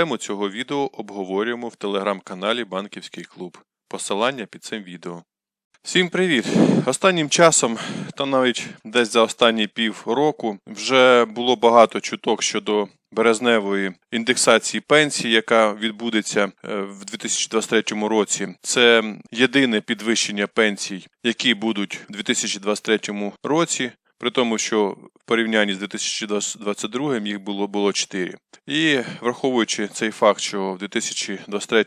Тему цього відео обговорюємо в телеграм-каналі Банківський клуб. Посилання під цим відео. Всім привіт! Останнім часом, та навіть десь за останні пів року, вже було багато чуток щодо березневої індексації пенсії, яка відбудеться е, в 2023 році. Це єдине підвищення пенсій, які будуть в 2023 році. При тому, що в порівнянні з 2022 їх було було 4. І враховуючи цей факт, що в 2023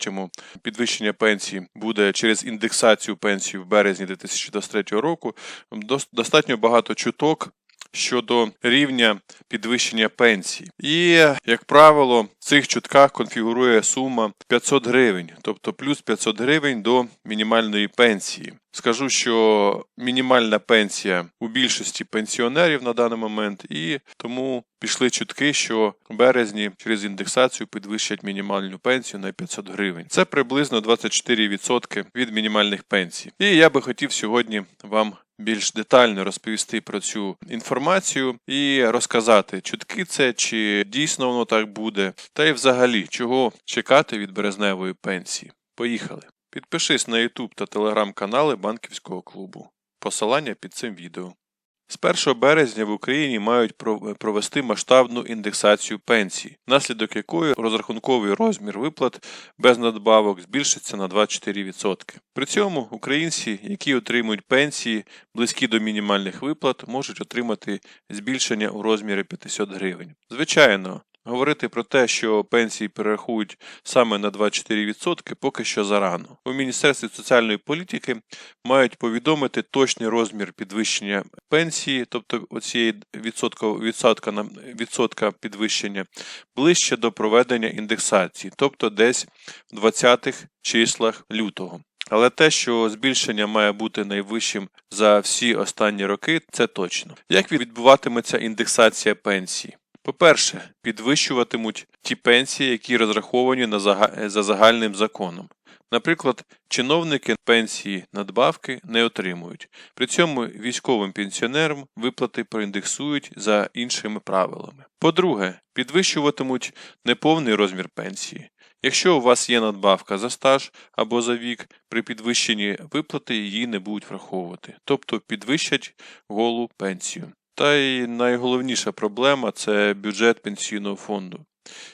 підвищення пенсії буде через індексацію пенсії в березні 2023 року, дос- достатньо багато чуток. Щодо рівня підвищення пенсій, і як правило, в цих чутках конфігурує сума 500 гривень, тобто плюс 500 гривень до мінімальної пенсії. Скажу, що мінімальна пенсія у більшості пенсіонерів на даний момент, і тому пішли чутки, що в березні через індексацію підвищать мінімальну пенсію на 500 гривень. Це приблизно 24% від мінімальних пенсій. І я би хотів сьогодні вам більш детально розповісти про цю інформацію і розказати, чутки це чи дійсно воно так буде, та й взагалі чого чекати від березневої пенсії. Поїхали. Підпишись на YouTube та Telegram канали банківського клубу. Посилання під цим відео. З 1 березня в Україні мають провести масштабну індексацію пенсій, внаслідок якої розрахунковий розмір виплат без надбавок збільшиться на 24%. При цьому українці, які отримують пенсії близькі до мінімальних виплат, можуть отримати збільшення у розмірі 500 гривень. Звичайно, Говорити про те, що пенсії перерахують саме на 24% поки що зарано. У Міністерстві соціальної політики мають повідомити точний розмір підвищення пенсії, тобто оцієї відсотка, відсотка, на- відсотка підвищення, ближче до проведення індексації, тобто десь в 20-х числах лютого. Але те, що збільшення має бути найвищим за всі останні роки, це точно. Як відбуватиметься індексація пенсії? По-перше, підвищуватимуть ті пенсії, які розраховані на зага- за загальним законом. Наприклад, чиновники пенсії надбавки не отримують. При цьому військовим пенсіонерам виплати проіндексують за іншими правилами. По-друге, підвищуватимуть неповний розмір пенсії. Якщо у вас є надбавка за стаж або за вік, при підвищенні виплати її не будуть враховувати, тобто підвищать голу пенсію. Та й найголовніша проблема це бюджет пенсійного фонду.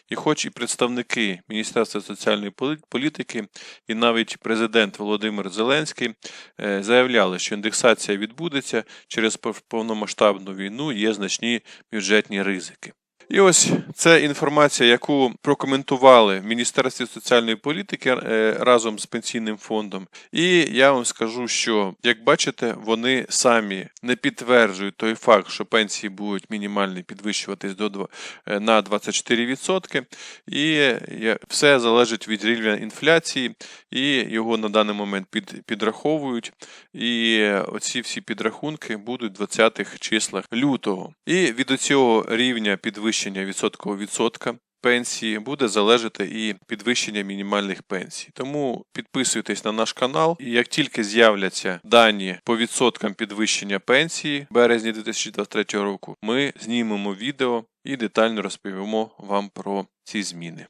І хоч і представники Міністерства соціальної політики, і навіть президент Володимир Зеленський е, заявляли, що індексація відбудеться через повномасштабну війну, є значні бюджетні ризики. І ось це інформація, яку прокоментували в Міністерстві соціальної політики е, разом з пенсійним фондом. І я вам скажу, що як бачите, вони самі не підтверджують той факт, що пенсії будуть мінімальні підвищуватись до е, на 24%. І е, все залежить від рівня інфляції, і його на даний момент під, підраховують. І оці всі підрахунки будуть в 20-х числах лютого. І від цього рівня підвищення відсоткового відсотка пенсії буде залежати і підвищення мінімальних пенсій. Тому підписуйтесь на наш канал, і як тільки з'являться дані по відсоткам підвищення пенсії в березні 2023 року, ми знімемо відео і детально розповімо вам про ці зміни.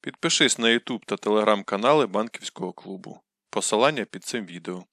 Підпишись на YouTube та Telegram канали банківського клубу. Посилання під цим відео.